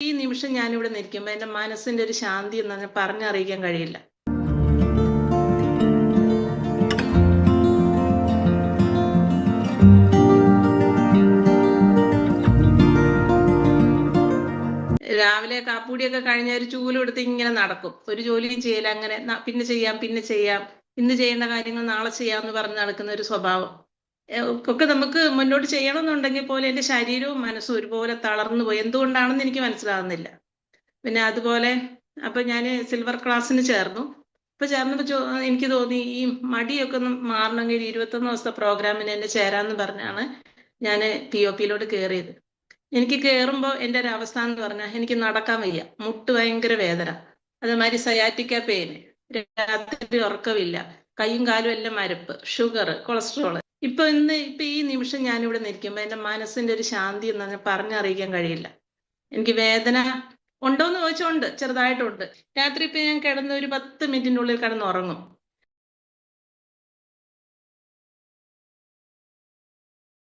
ഈ നിമിഷം ഞാനിവിടെ നിൽക്കുമ്പോൾ എന്റെ മനസ്സിന്റെ ഒരു ശാന്തി എന്ന് പറഞ്ഞറിയിക്കാൻ കഴിയില്ല. രാവിലെ കാപ്പൂടിയൊക്കെ കഴിഞ്ഞ ഒരു ചൂലെടുത്ത് ഇങ്ങനെ നടക്കും. ഒരു ജോലിയും ചെയ്യില്ല അങ്ങനെ പിന്നെ ചെയ്യാം പിന്നെ ചെയ്യാം. ഇന്ന് ചെയ്യേണ്ട കാര്യങ്ങൾ നാളെ ചെയ്യാം എന്ന് പറഞ്ഞ് നടക്കുന്ന ഒരു സ്വഭാവം. ഒക്കെ നമുക്ക് മുന്നോട്ട് ചെയ്യണമെന്നുണ്ടെങ്കിൽ പോലെ എന്റെ ശരീരവും മനസ്സും ഒരുപോലെ തളർന്നു പോയി. എന്തുകൊണ്ടാണെന്ന് എനിക്ക് മനസ്സിലാകുന്നില്ല പിന്നെ അതുപോലെ അപ്പൊ ഞാൻ സിൽവർ ക്ലാസ്സിന് ചേർന്നു. അപ്പൊ ചേർന്നപ്പോ എനിക്ക് തോന്നി ഈ മടിയൊക്കെ ഒന്ന് മാറണമെങ്കിൽ ഇരുപത്തൊന്ന് ദിവസത്തെ പ്രോഗ്രാമിന് എന്നെ ചേരാന്ന് പറഞ്ഞാണ് ഞാൻ പി ഒ പിയിലോട്ട് കയറിയത് എനിക്ക് കയറുമ്പോൾ എന്റെ ഒരു അവസ്ഥ എന്ന് പറഞ്ഞാൽ എനിക്ക് നടക്കാൻ വയ്യ. മുട്ട് ഭയങ്കര വേദന. അതേമാതിരി സയാറ്റിക്ക പെയിന് രാത്രി ഉറക്കമില്ല. കൈയും കാലും എല്ലാം മരപ്പ് ഷുഗർ കൊളസ്ട്രോൾ ഇപ്പൊ ഇന്ന് ഇപ്പൊ ഈ നിമിഷം ഞാനിവിടെ നിൽക്കുമ്പോൾ എന്റെ മനസ്സിന്റെ ഒരു ശാന്തി എന്ന് പറഞ്ഞാൽ പറഞ്ഞറിയിക്കാൻ കഴിയില്ല. എനിക്ക് വേദന ഉണ്ടോന്ന് ചോദിച്ചുണ്ട് ചെറുതായിട്ടുണ്ട്. രാത്രി ഇപ്പൊ ഞാൻ കിടന്ന് ഒരു പത്ത് മിനിറ്റിനുള്ളിൽ കിടന്ന് ഉറങ്ങും